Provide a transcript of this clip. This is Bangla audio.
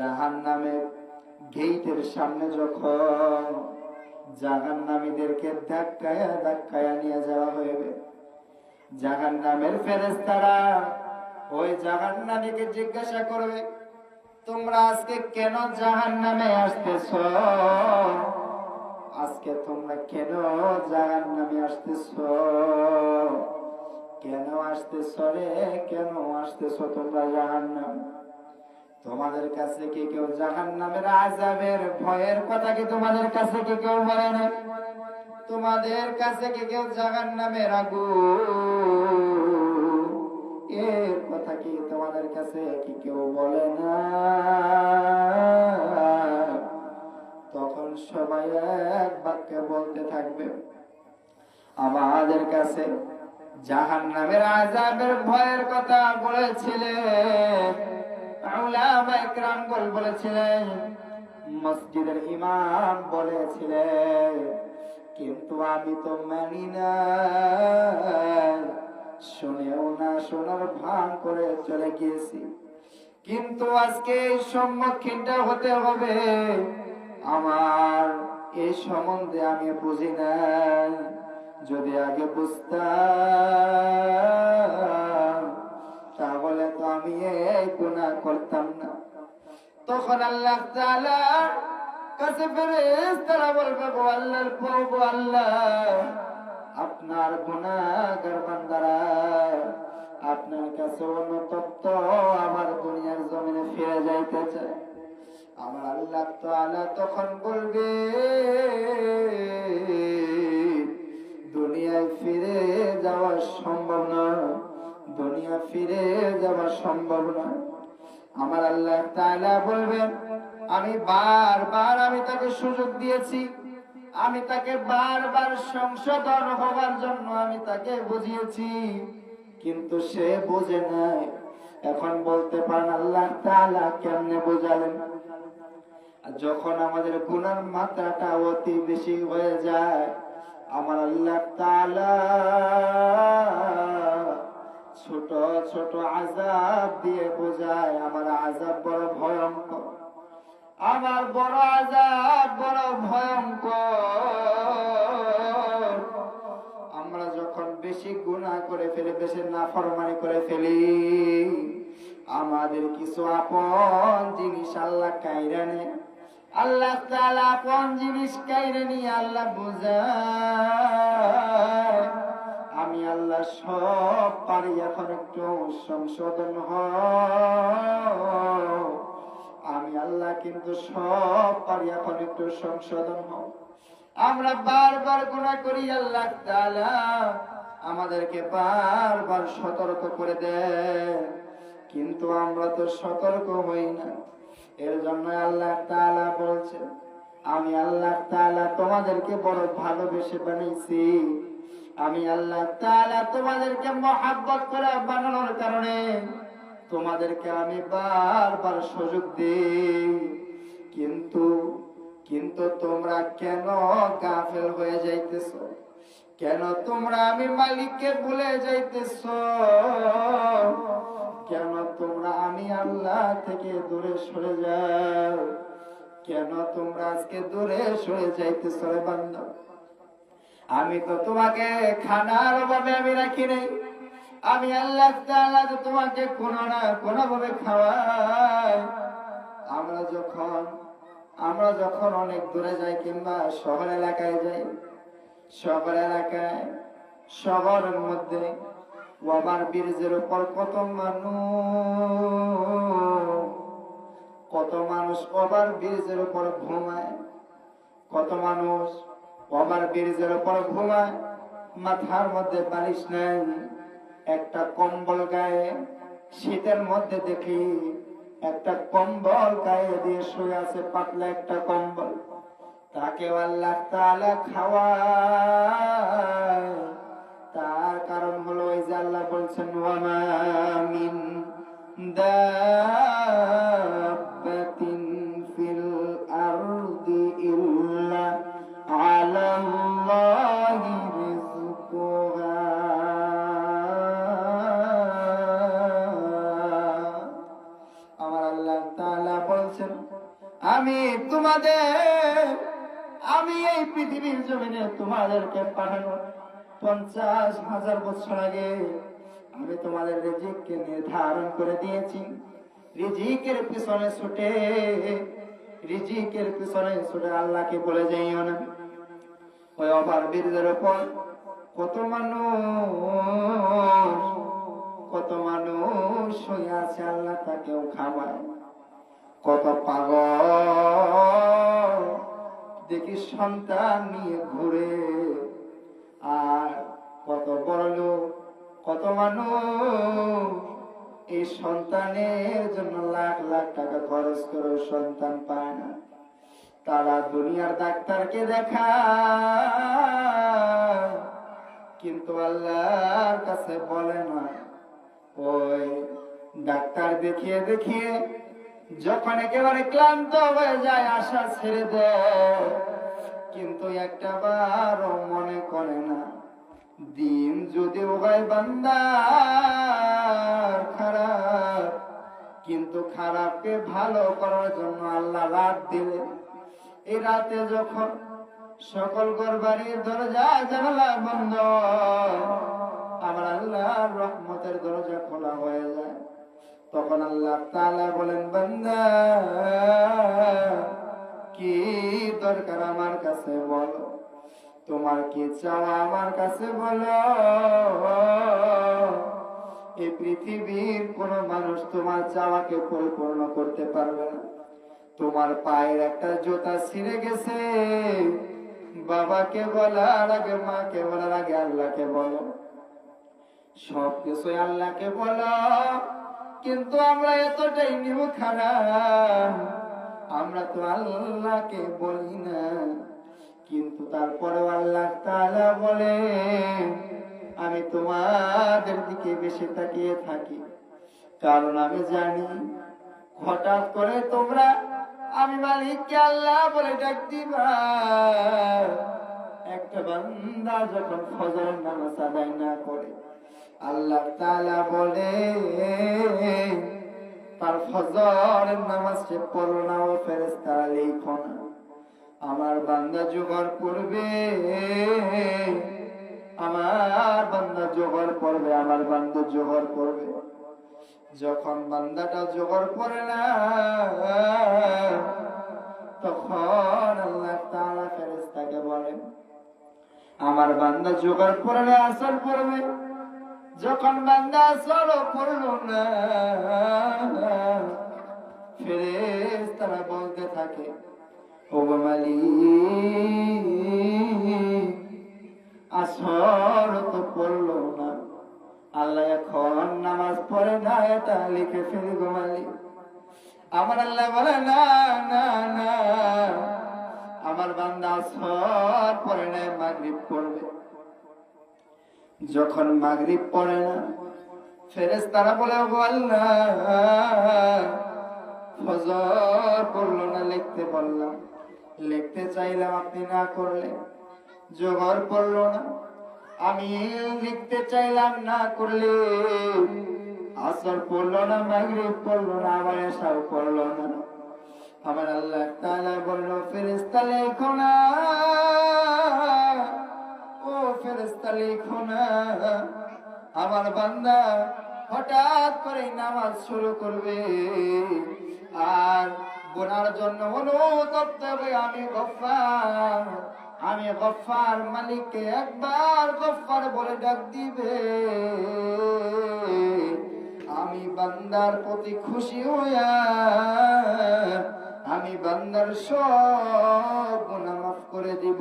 জাহান নামের গেইটের সামনে যখন জাহান নামীদেরকে ধাক্কায়া ধাক্কায়া নিয়ে যাওয়া হইবে জাহান নামের ফেরেস্তারা ওই জাহান নামীকে জিজ্ঞাসা করবে, তোমরা আজকে কেন জাহান নামে আসতেছ? আজকে তোমরা কেন জাহান নামে আসতেছ? কেন আসতেছ রে? কেন আসতেছ তোমরা জাহান নাম তোমাদের কাছে কি কেউ জাহান নামের আজাবের ভয়ের কথা কি তোমাদের কাছে কি কেউ বলে না তোমাদের কাছে কি কেউ জাহান নামের আগুন? এর কথা কি তোমাদের কাছে কি কেউ বলে না তখন সবাই এক বাক্যে বলতে থাকবে, আমাদের কাছে জাহান নামের আজাবের ভয়ের কথা বলেছিলেন বলেছিলেন, মসজিদের ইমাম বলেছিলেন, কিন্তু আমি তো মানি না। শুনেও না, শোনার ভান করে চলে গিয়েছি। কিন্তু আজকে এই সম্মুখীনটা হতে হবে। আমার এই সম্বন্ধে আমি বুঝি না। যদি আগে বুঝতাম তাহলে তো আমি এই গুণা করতাম না। তখন আল্লাহ তাআলা কাছে ফেরেশতারা বলবে গো আল্লাহর প্রভু আল্লাহ, আপনার গুনাহগার বান্দারা, আপনার কাছে অনুতপ্ত আমার দুনিয়ার জমিনে ফিরে যাইতে চায়। আমার আল্লাহ তাআলা তখন বলবে, দুনিয়ায় ফিরে যাওয়া সম্ভব নয়। দুনিয়া ফিরে যাওয়া সম্ভব নয়। আমার আল্লাহ বলবেন, আমি বারবার আমি তাকে সুযোগ দিয়েছি। আমি তাকে বারবার সংশোধন হওয়ার জন্য আমি তাকে বুঝিয়েছি। কিন্তু সে বোঝে নাই। এখন বলতে পারেন আল্লাহ কেমনে বোঝালেন? যখন আমাদের গুনার মাত্রাটা অতি বেশি হয়ে যায়, আমার আল্লাহ তাআলা ছোট ছোট আজাব দিয়ে বোঝায়, আমার আজাব বড় ভয়ঙ্কর। আমার বড় আজাব বড় ভয়ঙ্কর। আমরা যখন বেশি গুনাহ করে ফেলি, বেশি নাফরমানি করে ফেলি, আমাদের কিছু আপন জিনিস আল্লাহ কাইরা নেয়। আল্লাহ তাআলা আপন জিনিস কাইরা নিয়ে আল্লাহ বোঝায়। আমি আল্লাহ সব পারি, এখন একটু সংশোধন হ আমি আল্লাহ কিন্তু সব পারি, এখন একটু সংশোধন হ আমরা বারবার গুনাহ করি, আল্লাহ আমাদেরকে বারবার সতর্ক করে দেয় কিন্তু আমরা তো সতর্ক হই না। এর জন্য আল্লাহ তাআলা বলছে আমি আল্লাহ তাআলা তোমাদেরকে বড় ভালোবেসে বানিয়েছি আমি আল্লাহ তোমাদেরকে মহাব্বত করে বানানোর কারণে তোমাদেরকে আমি বারবার সুযোগ কিন্তু কিন্তু তোমরা কেন গাফেল হয়ে যাইতেছ? কেন তোমরা আমি মালিককে ভুলে যাইতেছ? কেন তোমরা আমি আল্লাহ থেকে দূরে সরে যাও? কেন তোমরা আজকে দূরে সরে যাইতেছ বান্দা? আমি তো তোমাকে খানার অভাবে আমি রাখি নাই। আমি আল্লাহ তো তোমাকে কোনো না কোনো ভাবে খাওয়াই। আমরা যখন আমরা যখন অনেক দূরে যাই কিংবা শহর এলাকায় যাই, শহর এলাকায়, শহরের মধ্যে ওভার ব্রিজের উপর কত মানুষ কত মানুষ ওভার ব্রিজের উপর ঘুমায়, কত মানুষ ওভার ব্রিজের উপর ঘুমায় মাথার মধ্যে বালিশ নাই একটা কম্বল গায়ে, শীতের মধ্যে দেখি একটা কম্বল গায়ে দিয়ে শুয়ে আছে পাতলা একটা কম্বল। তাকে আল্লাহ তাআলা খাওয়ায়। তার কারণ হলো ওই যে আল্লাহ বলছেন ওয়ামা মিন দাব্বাতিন তাআলা বলছেন, আমি তোমাদের, আমি এই পৃথিবীর জমিনে তোমাদেরকে পাঠানো পঞ্চাশ হাজার বছর আগে আমি তোমাদের রিজিককে নির্ধারণ করে দিয়েছি। রিজিকের পিছনে ছুটে, রিজিকের পিছনে ছুটে আল্লাহকে বলে যাইও না। ওই অভার বীরদের ওপর কত মানুষ কত মানুষ শুয়ে আছে, আল্লাহ তাকেও খাওয়ায়। কত পাগল। দেখি সন্তান নিয়ে ঘুরে। আর কত বড় লোক, কত মানুষ। এই সন্তানের জন্য লাখ লাখ টাকা খরচ করে সন্তান পায় না। তারা দুনিয়ার ডাক্তারকে দেখা কিন্তু আল্লাহর কাছে বলে না। ওই ডাক্তার দেখিয়ে দেখিয়ে যখন একেবারে ক্লান্ত হয়ে যায়, আশা ছেড়ে দেয়। কিন্তু একটা বারও মনে করে না, দিন যদি ওগায় বান্দার খারাপ, কিন্তু খারাপকে ভালো করার জন্য আল্লাহ রাত দিলেন এই রাতে যখন সকল ঘর বাড়ির দরজা, জানালা বন্ধ আমার আল্লাহর রহমতের দরজা খোলা হয়ে যায়। তখন আল্লাহ তাআলা বলেন, বান্দা, কি দরকার আমার কাছে বলো? তোমার কি চাওয়া আমার কাছে বলো? এই পৃথিবীর কোন মানুষ তোমার চাওয়াকে পরিপূর্ণ করতে পারবে না। তোমার পায়ের একটা জুতা ছিঁড়ে গেছে। বাবাকে বলার আগে, মাকে বলার আগে আল্লাহকে বলো। সব কিছুই আল্লাহকে বলো। কিন্তু আমরা এতটাই নিব খারাপ আমরা তো আল্লাহকে বলি না। কিন্তু তারপরেও আল্লাহ তাআলা বলে আমি তোমাদের দিকে বেশি তাকিয়ে থাকি। কারণ আমি জানি, হঠাৎ করে তোমরা আমি মালিককে আল্লাহ বলে ডাক দিবা। একটা বান্দা যখন ফজর নামাজ আদায় না করে আল্লাহ তালা বলে তার ফজরের নামাজ সে পড়ল না ও ফেরেশতারা লিখো না। আমার বান্দা জোগাড় করবে, আমার বান্দা জোগাড় করবে, আমার বান্দা জোগাড় করবে। যখন বান্দাটা জোগাড় করে না, তখন আল্লাহ তাআলা ফেরেশতাকে বলেন, আমার বান্দা জোগাড় করলে আসর পড়বে যখন বান্দা আসর পড়ল না, ফেরেশতারা বলতে থাকে, ও মালিক, আসর তো পড়ল না। আল্লাহ এখন নামাজ পড়ে না, এটা লিখে ফেলি গো মালিক। আমার আল্লাহ বলে, না না না, আমার বান্দা আসর পড়ে না, মাগরিব পড়বে। যখন মাগরিব পড়ে না ফেরেস তারা বলে ফজর না, লিখতে বললাম লিখতে চাইলাম আপনি না করলে জোগাড় পড়ল না। আমি লিখতে চাইলাম না করলে আসর পড়ল না, মাগরিব পড়ল না, আবার এসাও পড়ল না। আমার আল্লাহ তাআলা বলল, ফেরেশতা লেখো না। লেখো না আমার বান্দা হঠাৎ করে নামাজ শুরু করবে। আর গোনার জন্য অনুতপ্ত হবে, আমি গফার আমি গফার মালিককে একবার গফার বলে ডাক দিবে। আমি বান্দার প্রতি খুশি হইয়া, আমি বান্দার সব গুনাহ মাফ করে দিব।